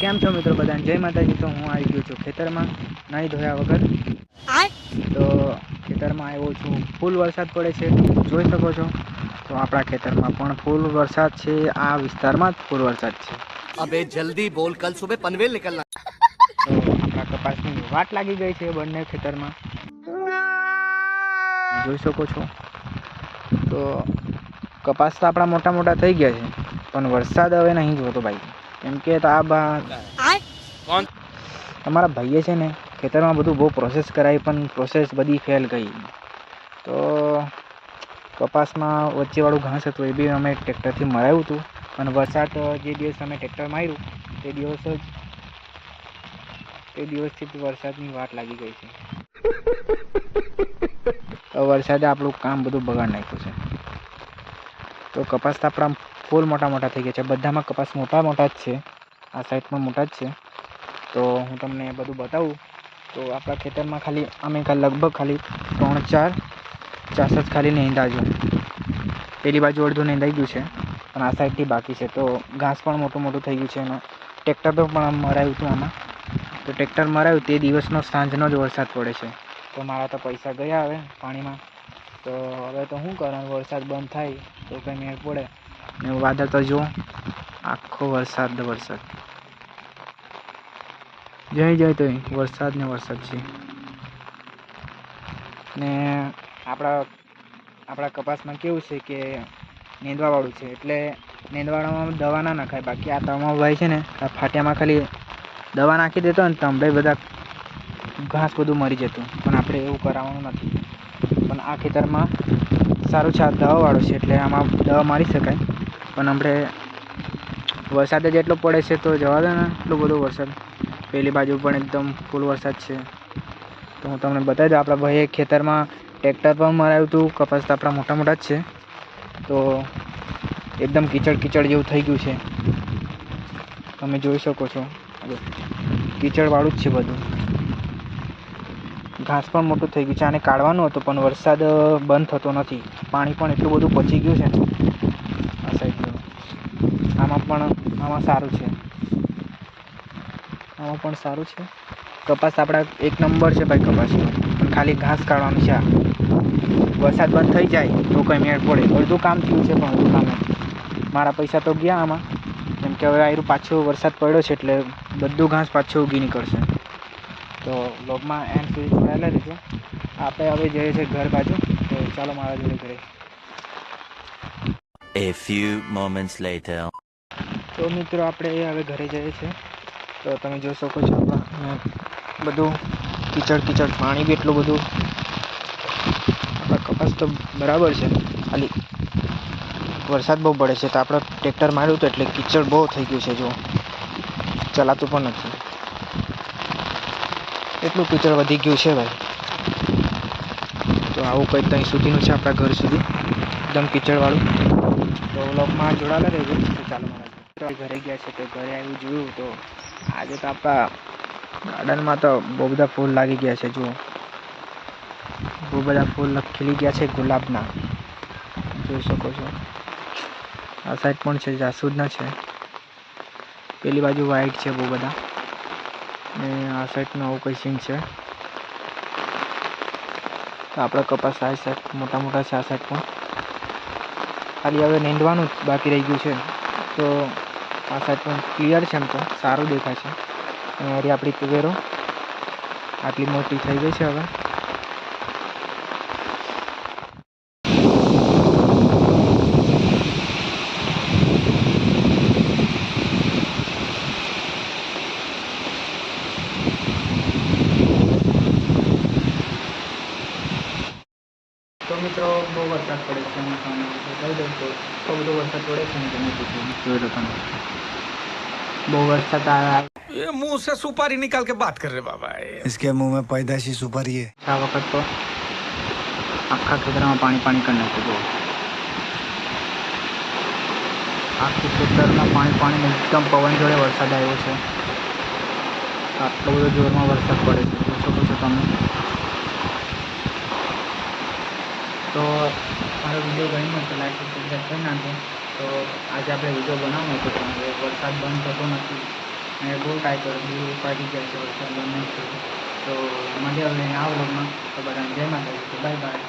કેમ છો મિત્રો બધાને? જય માતાજી. તો હું આવી ગયો છું ખેતરમાં નાહી ધોયા વગર. તો ખેતરમાં આવ્યો છું. ફૂલ વરસાદ પડે છે જોઈ શકો છો. તો આપણા ખેતરમાં પણ ફૂલ વરસાદ છે. આ વિસ્તારમાં જ ફૂલ વરસાદ છે. અબે જલ્દી બોલ કલ સુબે પનવેલ નીકળના. તો આપણા કપાસની વાટ લાગી ગઈ છે બંને ખેતરમાં. જોઈ શકો છો. તો કપાસ તો આપણા મોટા મોટા થઈ ગયા છે પણ વરસાદ હવે નહીં જોતો ભાઈ. કેમ કે આ બા તમારા ભાઈએ છે ને ખેતરમાં બધું બહુ પ્રોસેસ કરાવી પણ પ્રોસેસ બધી ફેલ ગઈ. તો કપાસમાં વચ્ચેવાળું ઘાસ હતું એ બી અમે ટ્રેક્ટરથી મરાયું હતું. અને વરસાદ જે દિવસ અમે ટ્રેક્ટર માર્યું તે દિવસ જ તે દિવસથી જ વરસાદની વાટ લાગી ગઈ છે. વરસાદે આપણું કામ બધું બગાડ નાખ્યું છે. તો કપાસ આપણા ફૂલ મોટા મોટા થઈ ગયા છે. બધામાં કપાસ મોટા મોટા જ છે. આ સાઈડ પણ મોટા જ છે. તો હું તમને બધું બતાવું. તો આપણા ખેતરમાં ખાલી, અમે લગભગ ખાલી ત્રણ ચાર ચાસ જ ખાલી નીંદાજો પેલી બાજુ અડધું નીંદાઈ ગયું છે પણ આ સાઈડથી બાકી છે. તો ઘાસ પણ મોટું મોટું થઈ ગયું છે એમાં ટ્રેક્ટર તો પણ મરાયું હતું આમાં. તો ટ્રેક્ટર મરાયું તે દિવસનો સાંજનો જ વરસાદ પડે છે. તો મારા તો પૈસા ગયા હવે પાણીમાં. તો હવે તો શું કરવાનું? વરસાદ બંધ થાય તો કંઈ મેળ પડે. ને વાદળ તો જુઓ. આખો વરસાદ વરસાદ. જઈ જાય તો વરસાદ ને વરસાદ છે. ને આપણા આપણા કપાસમાં કેવું છે કે નીંદવાવાળું છે. એટલે નીંદવાળામાં દવા ના નાખાય. બાકી આ તમામ ભાઈ છે ને, આ ફાટિયામાં ખાલી દવા નાખી દેતો ને તમડે બધા ઘાસ બધું મરી જતું. પણ આપણે એવું કરાવવાનું નથી. પણ આ ખેતરમાં સારું છે, આ દવાવાળું છે, એટલે આમાં દવા મારી શકાય. પણ આપણે વરસાદ જ એટલો પડે છે, તો જવા દે ને એટલો બધો વરસાદ. પેલી બાજુ પણ એકદમ ફૂલ વરસાદ છે. તો હું તમને બતાવી દઉં, આપણા ભાઈએ ખેતરમાં ટ્રેક્ટર પણ મરાવ્યું હતું, કપાસ તો આપણા મોટા મોટા જ છે. તો એકદમ કીચડ કીચડ જેવું થઈ ગયું છે. તમે જોઈ શકો છો. કીચડવાળું જ છે બધું. ઘાસ પણ મોટું થઈ ગયું છે. આને કાઢવાનું હતું, પણ વરસાદ બંધ થતો નથી. પાણી પણ એટલું બધું પચી ગયું છે. આ સાઈડનું આમાં પણ, આમાં સારું છે. આમાં પણ સારું છે. કપાસ આપણા એક નંબર છે ભાઈ કપાસ. પણ ખાલી ઘાસ કાઢવાનું છે વરસાદ બંધ થઈ જાય તો કંઈ મેળ પડે. અડધું કામ થયું છે પણ અડધું કામ. મારા પૈસા તો ગયા આમાં. કેમ કે હવે આયરું પાછો વરસાદ પડ્યો છે એટલે બધું ઘાસ પાછું ઉગી નીકળશે. તો બ્લોગમાં એન્ડ સુધી જોડાયેલા રહેજો. આપણે હવે જઈએ છીએ ઘર બાજુ. તો ચાલો મારા જોડે ઘરે. A few moments later. તો મિત્રો આપણે હવે ઘરે જઈએ છીએ. તો તમે જોઈ શકો છો બધું કીચડ કીચડ પાણી બી એટલું બધું. આપણા કપાસ તો બરાબર છે. ખાલી વરસાદ બહુ પડે છે તો આપણે ટ્રેક્ટર માર્યું હતું એટલે કીચડ બહુ થઈ ગયું છે જો ચલાતું પણ નથી. એટલું કીચડ વધી ગયું છે ભાઈ. તો આવું કંઈક ત્યાં સુધીનું છે આપણા ઘર સુધી. એકદમ કીચડવાળું. તો વ્લોગમાં જોડાયેલા રહેજો. તો ચાલો મારા ઘરે ગયા છે તો ઘરે આવ્યું જોયું તો આજે તો આપણા ગાર્ડનમાં તો બહુ બધા ફૂલ લાગી ગયા છે, જુઓ. બહુ બધા ફૂલ ખીલી ગયા છે ગુલાબના. જોઈ શકો છો. આ સાઈડ પણ છે, જાસૂદના છે. પેલી બાજુ વ્હાઈટ છે બહુ બધા. ને આ સાઈડનું આવું કંઈ સીન છે. આપણા કપાસ આ સાઈડ મોટા મોટા છે આ સાઈડ પણ. ખાલી હવે નીંદવાનું જ બાકી રહી ગયું છે. તો આ સાઈડ પણ ક્લિયર છે એમ તો, સારું દેખાય છે. અને આપણી તુવેરો, આટલી મોટી થઈ ગઈ છે હવે તો મિત્રો બહુ વરસાદ પડે છે હું તમને બતાવી દઉં તો એટલો બધો વરસાદ પડે છે ને તમે પૂછો જોઈ લો તમે બહુ વરસાદ આવ્યા ये मुंह से सुपारी निकाल के बात कर रहे बाबा ये इसके मुंह में पैदाशी सुपारी है આ વખત તો આખા ખેતરમાં પાણી પાણી કરી નાખ્યું બહુ આખું ખેતરમાં પાણી પાણી એકદમ પવન જોડે વરસાદ આવ્યો છે આટલો બધો જોરમાં વરસાદ પડે છે જોઈ શકો છો તમે તો મારો વીડિયો ગમ્યો તો લાઈક સબસ્ક્રાઈબ કરી નાખો તો આજે આપણે વીડિયો બનાવવાનો હતો પણ હવે વરસાદ બંધ થતો નથી. અને બહુ ટ્રાય કર્યો બી પાડી ગયા છે વરસાદ બંધ નથી તો મજા આવે આ વ્લોગમાં તો બધાને જય માતાજી. Bye bye